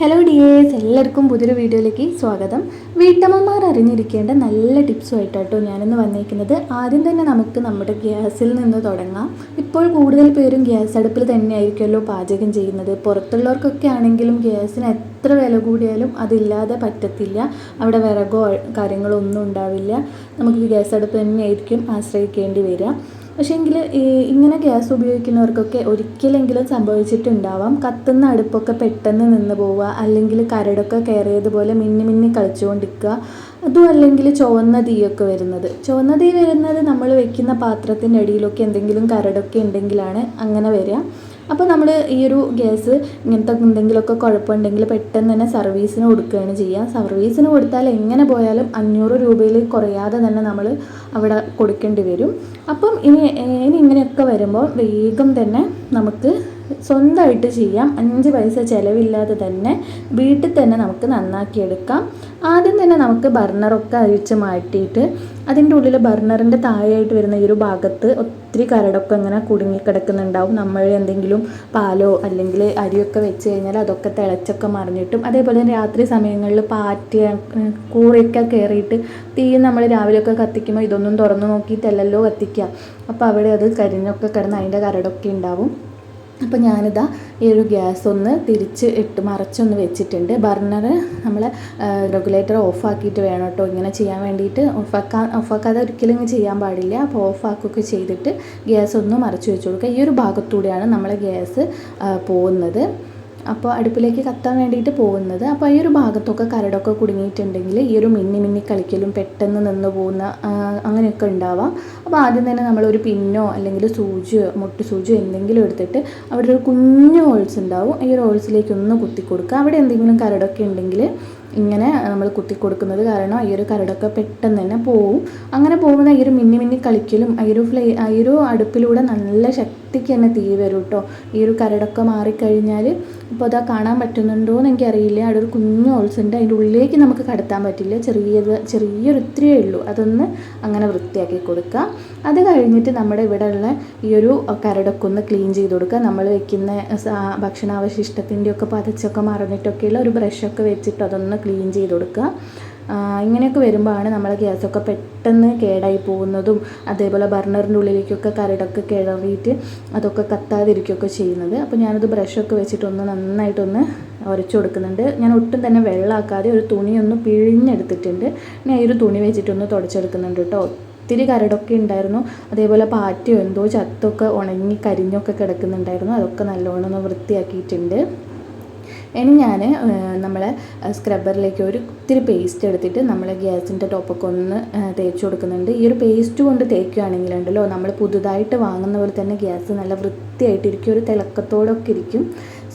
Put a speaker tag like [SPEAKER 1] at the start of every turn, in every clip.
[SPEAKER 1] Hello dears എല്ലാവർക്കും പുതിയൊരു വീഡിയോയിലേക്ക് സ്വാഗതം. വീട്ടമ്മമാർ അറിഞ്ഞിരിക്കേണ്ട നല്ല ടിപ്സുമായിട്ടാട്ടോ ഞാനിന്ന് വന്നിരിക്കുന്നത് ആദ്യം തന്നെ നമുക്ക് നമ്മുടെ ഗ്യാസിൽ നിന്ന് തുടങ്ങാം. ഇപ്പോൾ കൂടുതൽ പേരും ഗ്യാസ് അടുപ്പിൽ തന്നെയായിരിക്കുമല്ലോ പാചകം ചെയ്യുന്നത്. പുറത്തുള്ളവർക്കൊക്കെ ആണെങ്കിലും ഗ്യാസിന് എത്ര വില കൂടിയാലും അതില്ലാതെ പറ്റത്തില്ല. അവിടെ വിറകോ കാര്യങ്ങളോ ഒന്നും ഉണ്ടാവില്ല. നമുക്ക് ഗ്യാസ് അടുപ്പ് തന്നെയായിരിക്കും ആശ്രയിക്കേണ്ടി വരിക. പക്ഷേങ്കിൽ ഇങ്ങനെ ഗ്യാസ് ഉപയോഗിക്കുന്നവർക്കൊക്കെ ഒരിക്കലെങ്കിലും സംഭവിച്ചിട്ടുണ്ടാവാം. കത്തുന്ന അടുപ്പൊക്കെ പെട്ടെന്ന് നിന്ന് പോവുക അല്ലെങ്കിൽ കരടൊക്കെ കയറിയതുപോലെ മിന്നി മിന്നി കളിച്ചുകൊണ്ടിരിക്കുക. അതും അല്ലെങ്കിൽ ചുവന്ന തീയൊക്കെ വരുന്നത്. ചുവന്ന തീ വരുന്നത് നമ്മൾ വെക്കുന്ന പാത്രത്തിന്റെ അടിയിലൊക്കെ എന്തെങ്കിലും കരടൊക്കെ ഉണ്ടെങ്കിലാണ് അങ്ങനെ വരിക. അപ്പോൾ നമ്മൾ ഈ ഒരു ഗ്യാസ് ഇങ്ങനത്തെ എന്തെങ്കിലുമൊക്കെ കുഴപ്പമുണ്ടെങ്കിൽ പെട്ടെന്ന് തന്നെ സർവീസിന് കൊടുക്കുകയാണ് ചെയ്യുക. സർവീസിന് കൊടുത്താൽ എങ്ങനെ പോയാലും അഞ്ഞൂറ് രൂപയിൽ കുറയാതെ തന്നെ നമ്മൾ അവിടെ കൊടുക്കേണ്ടി വരും. അപ്പം ഇനി ഇനി ഇങ്ങനെയൊക്കെ വരുമ്പോൾ വേഗം തന്നെ നമുക്ക് സ്വന്തമായിട്ട് ചെയ്യാം. അഞ്ച് പൈസ ചിലവില്ലാതെ തന്നെ വീട്ടിൽ തന്നെ നമുക്ക് നന്നാക്കിയെടുക്കാം. ആദ്യം തന്നെ നമുക്ക് ബർണറൊക്കെ അഴിച്ച് മാറ്റിയിട്ട് അതിന്റെ ഉള്ളിൽ ബർണറിന്റെ താഴെയായിട്ട് വരുന്ന ഈ ഒരു ഭാഗത്ത് ഒത്തിരി കരടൊക്കെ ഇങ്ങനെ കുടുങ്ങിക്കിടക്കുന്നുണ്ടാവും. നമ്മൾ എന്തെങ്കിലും പാലോ അല്ലെങ്കിൽ അരിയൊക്കെ വെച്ച് കഴിഞ്ഞാൽ അതൊക്കെ തിളച്ചൊക്കെ മറിഞ്ഞിട്ടും അതേപോലെ രാത്രി സമയങ്ങളിൽ പാറ്റ് കൂറയൊക്കെ കയറിയിട്ട് തീ നമ്മൾ രാവിലെയൊക്കെ കത്തിക്കുമ്പോൾ ഇതൊന്നും തുറന്നു നോക്കിയിട്ടല്ലല്ലോ കത്തിക്കുക. അപ്പോൾ അവിടെ അത് കരിഞ്ഞൊക്കെ കിടന്ന് അതിന്റെ കരടൊക്കെ ഉണ്ടാവും. അപ്പോൾ ഞാനിതാ ഈ ഒരു ഗ്യാസ് ഒന്ന് തിരിച്ച് ഇട്ട് മറച്ചൊന്ന് വെച്ചിട്ടുണ്ട്. ബർണർ നമ്മൾ റെഗുലേറ്റർ ഓഫാക്കിയിട്ട് വേണം കേട്ടോ. ഇങ്ങനെ ചെയ്യാൻ വേണ്ടിയിട്ട് ഓഫാക്കാൻ ഓഫാക്കാതെ ഒരിക്കലും ചെയ്യാൻ പാടില്ല. അപ്പോൾ ഓഫാക്കുകയൊക്കെ ചെയ്തിട്ട് ഗ്യാസ് ഒന്ന് മറച്ച് വെച്ച് കൊടുക്കുക ഈ ഒരു ഭാഗത്തൂടെയാണ് നമ്മൾ ഗ്യാസ് പോകുന്നത്. അപ്പോൾ അടുപ്പിലേക്ക് കത്താൻ വേണ്ടിയിട്ട് പോകുന്നത്. അപ്പോൾ ഈ ഒരു ഭാഗത്തൊക്കെ കരടൊക്കെ കുടുങ്ങിയിട്ടുണ്ടെങ്കിൽ ഈ ഒരു മിന്നി മിന്നി കളിക്കലും പെട്ടെന്ന് നിന്ന് പോകുന്ന അങ്ങനെയൊക്കെ ഉണ്ടാവാം. അപ്പോൾ ആദ്യം തന്നെ നമ്മൾ ഒരു പിന്നോ അല്ലെങ്കിൽ സൂചിയോ മുട്ട് സൂചിയോ എന്തെങ്കിലും എടുത്തിട്ട് അവിടെ ഒരു കുഞ്ഞു ഹോൾസ് ഉണ്ടാവും. ഈ ഒരു ഹോൾസിലേക്ക് ഒന്ന് കുത്തി കൊടുക്കുക. അവിടെ എന്തെങ്കിലും കരടൊക്കെ ഉണ്ടെങ്കിൽ ഇങ്ങനെ നമ്മൾ കുത്തി കൊടുക്കുന്നത് കാരണം ഈ ഒരു കരടൊക്കെ പെട്ടെന്ന് തന്നെ പോവും. അങ്ങനെ പോകുന്ന ഈ ഒരു മിന്നി മിന്നി കളിക്കലും ഈ ഒരു ഫ്ലേ ഈ ഒരു അടുപ്പിലൂടെ നല്ല ശക്തിക്ക് തന്നെ തീ വരും കേട്ടോ ഈ ഒരു കരടൊക്കെ മാറിക്കഴിഞ്ഞാൽ ഇപ്പോൾ അതാ കാണാൻ പറ്റുന്നുണ്ടോ എന്ന് എനിക്കറിയില്ല. അവിടെ ഒരു കുഞ്ഞു ഹോൾസ് ഉണ്ട്. അതിന്റെ ഉള്ളിലേക്ക് നമുക്ക് കടത്താൻ പറ്റില്ല. ചെറിയത് ചെറിയൊരു ഇത്രയേ ഉള്ളൂ. അതൊന്ന് അങ്ങനെ വൃത്തിയാക്കി കൊടുക്കുക അത് കഴിഞ്ഞിട്ട് നമ്മുടെ ഉള്ള ഈ ഒരു കരടൊക്കെ ഒന്ന് ക്ലീൻ ചെയ്ത് കൊടുക്കുക നമ്മൾ വെക്കുന്ന ഭക്ഷണാവശിഷ്ടത്തിന്റെയൊക്കെ പതച്ചൊക്കെ മറന്നിട്ടൊക്കെയുള്ള ഒരു ബ്രഷൊക്കെ വെച്ചിട്ട് അതൊന്ന് ക്ലീൻ ചെയ്ത് കൊടുക്കുക ഇങ്ങനെയൊക്കെ വരുമ്പോഴാണ് നമ്മളെ ഗ്യാസൊക്കെ പെട്ടെന്ന് കേടായി പോകുന്നതും അതേപോലെ ബർണറിന്റെ ഉള്ളിലേക്കൊക്കെ കരടൊക്കെ കിളറിയിട്ട് അതൊക്കെ കത്താതിരിക്കുകയൊക്കെ ചെയ്യുന്നത്. അപ്പോൾ ഞാനത് ബ്രഷൊക്കെ വെച്ചിട്ടൊന്ന് നന്നായിട്ടൊന്ന് ഉരച്ചു കൊടുക്കുന്നുണ്ട്. ഞാൻ ഒട്ടും തന്നെ വെള്ളമാക്കാതെ ഒരു തുണിയൊന്ന് പിഴിഞ്ഞെടുത്തിട്ടുണ്ട്. ഇനി ഒരു തുണി വെച്ചിട്ടൊന്ന് തുടച്ചെടുക്കുന്നുണ്ട് കേട്ടോ. ഒത്തിരി കരടൊക്കെ ഉണ്ടായിരുന്നു. അതേപോലെ പാറ്റയോ എന്തോ ചത്തൊക്കെ ഉണങ്ങി കരിഞ്ഞൊക്കെ കിടക്കുന്നുണ്ടായിരുന്നു. അതൊക്കെ നല്ലോണം ഒന്ന് വൃത്തിയാക്കിയിട്ടുണ്ട്. ഇനി ഞാൻ നമ്മൾ സ്ക്രബ്ബറിലേക്ക് ഒരു ഒത്തിരി പേസ്റ്റ് എടുത്തിട്ട് നമ്മൾ ഗ്യാസിന്റെ ടോപ്പൊക്കെ ഒന്ന് തേച്ച് കൊടുക്കുന്നുണ്ട്. ഈ ഒരു പേസ്റ്റ് കൊണ്ട് തേക്കുകയാണെങ്കിലുണ്ടല്ലോ നമ്മൾ പുതുതായിട്ട് വാങ്ങുന്ന പോലെ തന്നെ ഗ്യാസ് നല്ല വൃത്തിയായിട്ടിരിക്കും ഒരു തിളക്കത്തോടൊക്കെ ഇരിക്കും.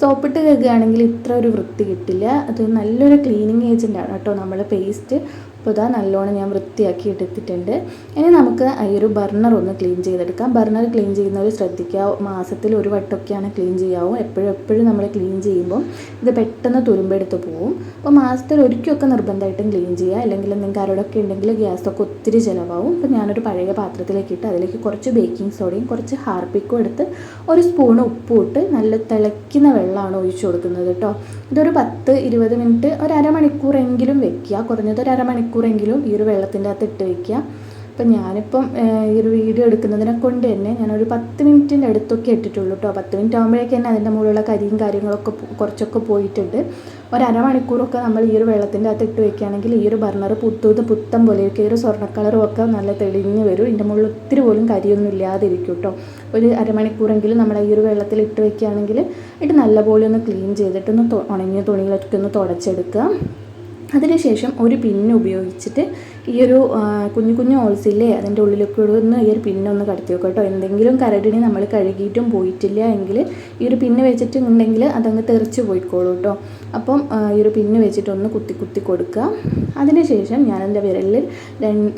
[SPEAKER 1] സോപ്പിട്ട് കഴുകുകയാണെങ്കിൽ ഇത്ര ഒരു വൃത്തി കിട്ടില്ല. അത് നല്ലൊരു ക്ലീനിങ് ഏജന്റാണ് കേട്ടോ നമ്മൾ പേസ്റ്റ് അപ്പോൾ ഇതാ നല്ലോണം ഞാൻ വൃത്തിയാക്കി എടുത്തിട്ടുണ്ട്. ഇനി നമുക്ക് ഈ ഒരു ബർണർ ഒന്ന് ക്ലീൻ ചെയ്തെടുക്കാം. ബർണർ ക്ലീൻ ചെയ്യുന്നവർ ശ്രദ്ധിക്കുക. മാസത്തിൽ ഒരു വട്ടമൊക്കെയാണ് ക്ലീൻ ചെയ്യാവും. എപ്പോഴും എപ്പോഴും നമ്മൾ ക്ലീൻ ചെയ്യുമ്പോൾ ഇത് പെട്ടെന്ന് തുരുമ്പെടുത്ത് പോവും. അപ്പോൾ മാസത്തിൽ ഒരിക്കലൊക്കെ നിർബന്ധമായിട്ടും ക്ലീൻ ചെയ്യുക. അല്ലെങ്കിൽ എന്തെങ്കിലും കരടൊക്കെ ഉണ്ടെങ്കിൽ ഗ്യാസൊക്കെ ഒത്തിരി ചിലവാകും അപ്പോൾ ഞാനൊരു പഴയ പാത്രത്തിലേക്ക് ഇട്ട് അതിലേക്ക് കുറച്ച് ബേക്കിംഗ് സോഡയും കുറച്ച് ഹാർപ്പിക്കും എടുത്ത് ഒരു സ്പൂൺ ഉപ്പും ഇട്ട് നല്ല തിളയ്ക്കുന്ന വെള്ളമാണ് ഒഴിച്ചു കൊടുക്കുന്നത് കേട്ടോ. ഇതൊരു പത്ത് ഇരുപത് മിനിറ്റ് ഒരു അരമണിക്കൂറെങ്കിലും വെക്കുക. കുറഞ്ഞത് ഒരു അരമണിക്കൂറെങ്കിലും ഈ ഒരു വെള്ളത്തിന്റെ അകത്ത് ഇട്ട് വെക്കുക. അപ്പം ഞാനിപ്പം ഈ ഒരു വീഡിയോ എടുക്കുന്നതിനെ കൊണ്ട് തന്നെ ഞാനൊരു പത്ത് മിനിറ്റിന്റെ അടുത്തൊക്കെ ഇട്ടിട്ടുള്ളൂ കേട്ടോ. പത്ത് മിനിറ്റ് ആകുമ്പോഴേക്കും തന്നെ അതിന്റെ മുകളിലുള്ള കരിയും കാര്യങ്ങളൊക്കെ കുറച്ചൊക്കെ പോയിട്ടുണ്ട്. ഒരു നമ്മൾ ഈ ഒരു വെള്ളത്തിന്റെ അകത്ത് ഇട്ട് വെക്കുകയാണെങ്കിൽ ഈ ഒരു ബർണർ പുത്തൂത് പുത്തം പോലെ ഈ ഒരു സ്വർണ കളറും ഒക്കെ നല്ല തെളിഞ്ഞ് വരും. ഇതിന്റെ മുകളിൽ ഒത്തിരി പോലും കരിയൊന്നും ഇല്ലാതിരിക്കും കേട്ടോ ഒരു അരമണിക്കൂറെങ്കിലും നമ്മൾ ഈ ഒരു വെള്ളത്തിൽ ഇട്ട് വെക്കുകയാണെങ്കിൽ ഇത് നല്ലപോലെ ഒന്ന് ക്ലീൻ ചെയ്തിട്ടൊന്ന് ഉണങ്ങിയ തുണികളൊക്കെ ഒന്ന് തുടച്ചെടുക്കുക. അതിനുശേഷം ഒരു പിന്ന് ഉപയോഗിച്ചിട്ട് ഈ ഒരു കുഞ്ഞു കുഞ്ഞു ഹോൾസില്ലേ അതിന്റെ ഉള്ളിലൊക്കെ ഒന്ന് ഈ ഒരു പിന്നൊന്ന് കടത്തി വെക്കുക കേട്ടോ. എന്തെങ്കിലും കരടിനെ നമ്മൾ കഴുകിയിട്ടും പോയിട്ടില്ല എങ്കിൽ ഈ ഒരു പിന്ന് വെച്ചിട്ടുണ്ടെങ്കിൽ അതങ്ങ് തെറിച്ച് പോയിക്കോളൂ കേട്ടോ. അപ്പം ഈ ഒരു പിന്ന് വെച്ചിട്ടൊന്ന് കുത്തി കുത്തി കൊടുക്കുക. അതിനുശേഷം ഞാൻ എന്റെ വിരലിൽ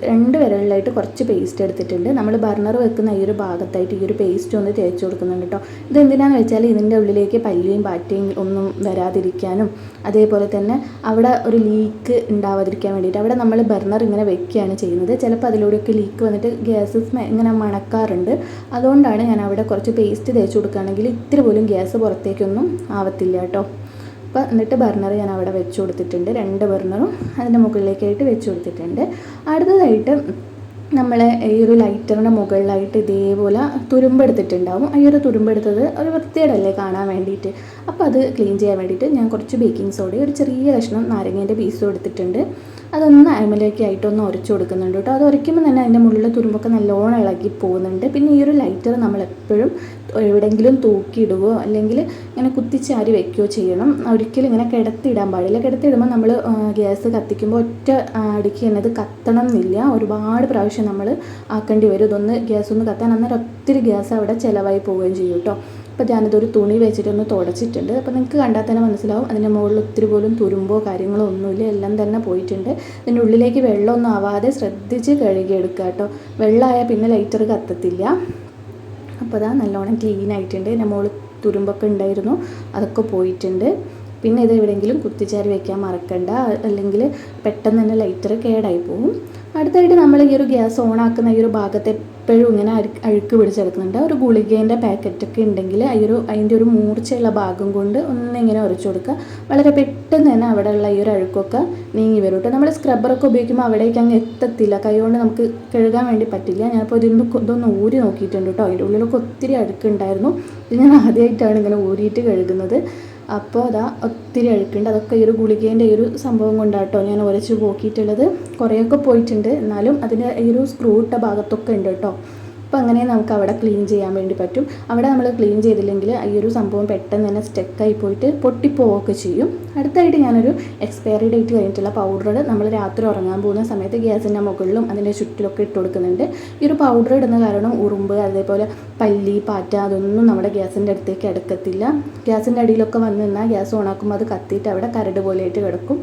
[SPEAKER 1] രണ്ട് വിരലിലായിട്ട് കുറച്ച് പേസ്റ്റ് എടുത്തിട്ടുണ്ട്. നമ്മൾ ബർണർ വെക്കുന്ന ഈ ഒരു ഭാഗത്തായിട്ട് ഈ ഒരു പേസ്റ്റ് ഒന്ന് തേച്ച് കൊടുക്കുന്നുണ്ട് കേട്ടോ. ഇത് എന്തിനാണെന്ന് വെച്ചാൽ ഇതിന്റെ ഉള്ളിലേക്ക് പല്ലിയും പാറ്റയും ഒന്നും വരാതിരിക്കാനും അതേപോലെ തന്നെ അവിടെ ഒരു ലീക്ക് ഉണ്ടാവാതിരിക്കാൻ വേണ്ടിയിട്ട്. അവിടെ നമ്മൾ ബർണർ ഇങ്ങനെ വെക്കുകയാണ് ചെയ്യുന്നത്. ചിലപ്പോൾ അതിലൂടെയൊക്കെ ലീക്ക് വന്നിട്ട് ഗ്യാസ് ഇങ്ങനെ മണക്കാറുണ്ട്. അതുകൊണ്ടാണ് ഞാൻ അവിടെ കുറച്ച് പേസ്റ്റ് തേച്ച് കൊടുക്കുകയാണെങ്കിൽ ഇത്തിരി പോലും ഗ്യാസ് പുറത്തേക്കൊന്നും ആവത്തില്ല കേട്ടോ. അപ്പോൾ എന്നിട്ട് ബർണർ ഞാൻ അവിടെ വെച്ച് കൊടുത്തിട്ടുണ്ട്. രണ്ട് ബർണറും അതിന്റെ മുകളിലേക്കായിട്ട് വെച്ച് കൊടുത്തിട്ടുണ്ട്. അടുത്തതായിട്ട് നമ്മൾ ഈ ഒരു ലൈറ്ററിന്റെ മുകളിലായിട്ട് ഇതേപോലെ തുരുമ്പെടുത്തിട്ടുണ്ടാവും. ഈ ഒരു തുരുമ്പെടുത്തത് ഒരു വൃത്തിയേടല്ലേ കാണാൻ വേണ്ടിയിട്ട്. അപ്പോൾ അത് ക്ലീൻ ചെയ്യാൻ വേണ്ടിയിട്ട് ഞാൻ കുറച്ച് ബേക്കിംഗ് സോഡയും ഒരു ചെറിയ കഷ്ണം നാരങ്ങേന്റെ പീസും എടുത്തിട്ടുണ്ട്. അതൊന്ന് അമലേക്ക് ആയിട്ടൊന്ന് ഉരച്ചു കൊടുക്കുന്നുണ്ട് കേട്ടോ. അത് ഉരയ്ക്കുമ്പോൾ തന്നെ അതിന്റെ മുകളിൽ തുരുമ്പൊക്കെ നല്ലോണം ഇളകി പോകുന്നുണ്ട്. പിന്നെ ഈ ഒരു ലൈറ്റർ നമ്മൾ എപ്പോഴും എവിടെയെങ്കിലും തൂക്കിയിടുകയോ അല്ലെങ്കിൽ ഇങ്ങനെ കുത്തിച്ചാരി വെക്കുകയോ ചെയ്യണം. ഒരിക്കലും ഇങ്ങനെ കിടത്തിയിടാൻ പാടില്ല. കിടത്തിയിടുമ്പോൾ നമ്മൾ ഗ്യാസ് കത്തിക്കുമ്പോൾ ഒറ്റ അടിക്കുക എന്നത് കത്തണം എന്നില്ല. ഒരുപാട് പ്രാവശ്യം നമ്മൾ ആക്കേണ്ടി വരും. ഇതൊന്ന് ഗ്യാസ് ഒന്ന് കത്താൻ അന്നേരം ഒത്തിരി ഗ്യാസ് അവിടെ ചിലവായി പോവുകയും ചെയ്യും കേട്ടോ അപ്പോൾ ഞാനിതൊരു തുണി വെച്ചിട്ടൊന്ന് തുടച്ചിട്ടുണ്ട്. അപ്പോൾ നിങ്ങൾക്ക് കണ്ടാൽ തന്നെ മനസ്സിലാവും. അതിന്റെ മുകളിൽ ഒത്തിരി പോലും തുരുമ്പോ കാര്യങ്ങളോ ഒന്നുമില്ല. എല്ലാം തന്നെ പോയിട്ടുണ്ട്. ഇതിന്റെ ഉള്ളിലേക്ക് വെള്ളമൊന്നും ആവാതെ ശ്രദ്ധിച്ച് കഴുകിയെടുക്കുക കേട്ടോ വെള്ളമായാൽ പിന്നെ ലൈറ്റർ കത്തത്തില്ല. അപ്പോൾ അതാ നല്ലോണം ക്ലീൻ ആയിട്ടുണ്ട്. എന്റെ മുകളിൽ തുരുമ്പൊക്കെ ഉണ്ടായിരുന്നു. അതൊക്കെ പോയിട്ടുണ്ട്. പിന്നെ ഇത് എവിടെയെങ്കിലും കുത്തിച്ചാരി വയ്ക്കാൻ മറക്കണ്ട. അല്ലെങ്കിൽ പെട്ടെന്ന് തന്നെ ലൈറ്റർ കേടായി പോകും അടുത്തായിട്ട് നമ്മൾ ഈ ഒരു ഗ്യാസ് ഓൺ ആക്കുന്ന ഈ ഒരു ഭാഗത്ത് എപ്പോഴും ഇങ്ങനെ അഴുക്ക് പിടിച്ചെടുക്കുന്നുണ്ട് ഒരു ഗുളികേന്റെ പാക്കറ്റൊക്കെ ഉണ്ടെങ്കിൽ ഈ ഒരു അതിന്റെ ഒരു മൂർച്ചയുള്ള ഭാഗം കൊണ്ട് ഒന്നിങ്ങനെ ഉരച്ചു കൊടുക്കുക. വളരെ പെട്ടെന്ന് തന്നെ അവിടെയുള്ള ഈ ഒരു അഴുക്കൊക്കെ നീങ്ങി വരും കേട്ടോ. നമ്മൾ സ്ക്രബ്ബറൊക്കെ ഉപയോഗിക്കുമ്പോൾ അവിടേക്ക് അങ്ങ് എത്തത്തില്ല. കൈകൊണ്ട് നമുക്ക് കഴുകാൻ വേണ്ടി പറ്റില്ല. ഞാനിപ്പോൾ ഇതിന്റെ ഇതൊന്ന് ഊരി നോക്കിയിട്ടുണ്ട് കേട്ടോ. അതിന്റെ ഉള്ളിലൊക്കെ ഒത്തിരി അഴുക്കുണ്ടായിരുന്നു ഇത് ഞാൻ ആദ്യമായിട്ടാണ് ഇങ്ങനെ ഊരിയിട്ട് കഴുകുന്നത്. അപ്പോൾ അതാ ഒത്തിരി അഴുക്കുണ്ട്. അതൊക്കെ ഈ ഒരു ഗുളികേന്റെ ഈ ഒരു സംഭവം കൊണ്ടാട്ടോ ഞാൻ ഉരച്ച് പോക്കിയിട്ടുള്ളത്. കുറേയൊക്കെ പോയിട്ടുണ്ട്. എന്നാലും അതിന്റെ ഈ ഒരു സ്ക്രൂ ഇട്ട ഭാഗത്തൊക്കെ ഉണ്ട് കേട്ടോ. അപ്പോൾ അങ്ങനെ നമുക്ക് അവിടെ ക്ലീൻ ചെയ്യാൻ വേണ്ടി പറ്റും. അവിടെ നമ്മൾ ക്ലീൻ ചെയ്തില്ലെങ്കിൽ ഈ ഒരു സംഭവം പെട്ടെന്ന് തന്നെ സ്റ്റെക്കായി പോയിട്ട് പൊട്ടിപ്പോവുകയൊക്കെ ചെയ്യും. അടുത്തായിട്ട് ഞാനൊരു എക്സ്പയറി ഡേറ്റ് കഴിഞ്ഞിട്ടുള്ള പൗഡർ നമ്മൾ രാത്രി ഉറങ്ങാൻ പോകുന്ന സമയത്ത് ഗ്യാസിന്റെ മുകളിലും അതിന്റെ ചുറ്റിലൊക്കെ ഇട്ട് കൊടുക്കുന്നുണ്ട്. ഈ ഒരു പൗഡർ ഇടുന്ന കാരണം ഉറുമ്പ് അതേപോലെ പല്ലി പാറ്റ അതൊന്നും നമ്മുടെ ഗ്യാസിന്റെ അടുത്തേക്ക് അടുക്കത്തില്ല ഗ്യാസിന്റെ അടിയിലൊക്കെ വന്നു നിന്നാൽ ഗ്യാസ് ഓണാക്കുമ്പോൾ അത് കത്തിയിട്ട് അവിടെ കരട് പോലെയായിട്ട് കിടക്കും.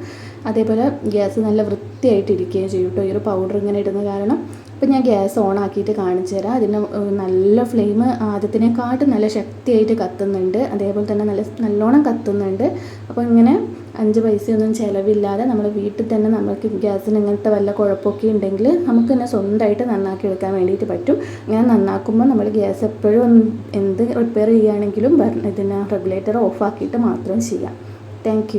[SPEAKER 1] അതേപോലെ ഗ്യാസ് നല്ല വൃത്തിയായിട്ട് ഇരിക്കുകയും ചെയ്യും കേട്ടോ. ഈ ഒരു പൗഡർ ഇങ്ങനെ ഇടുന്ന കാരണം ഇപ്പം ഞാൻ ഗ്യാസ് ഓൺ ആക്കിയിട്ട് കാണിച്ചു തരാം. അതിന് നല്ല ഫ്ലെയിം ആദ്യത്തിനെക്കാട്ടും നല്ല ശക്തിയായിട്ട് കത്തുന്നുണ്ട്. അതേപോലെ തന്നെ നല്ല നല്ലോണം കത്തുന്നുണ്ട്. അപ്പോൾ ഇങ്ങനെ അഞ്ച് പൈസയൊന്നും ചിലവില്ലാതെ നമ്മൾ വീട്ടിൽ തന്നെ നമുക്ക് ഗ്യാസിന് ഇങ്ങനത്തെ വല്ല കുഴപ്പമൊക്കെ ഉണ്ടെങ്കിൽ നമുക്ക് തന്നെ സ്വന്തമായിട്ട് നന്നാക്കി എടുക്കാൻ വേണ്ടിയിട്ട് പറ്റും. ഇങ്ങനെ നന്നാക്കുമ്പോൾ നമ്മൾ ഗ്യാസ് എപ്പോഴും എന്ത് റിപ്പയർ ചെയ്യുകയാണെങ്കിലും ഇതിന് റെഗുലേറ്റർ ഓഫാക്കിയിട്ട് മാത്രം ചെയ്യാം. താങ്ക്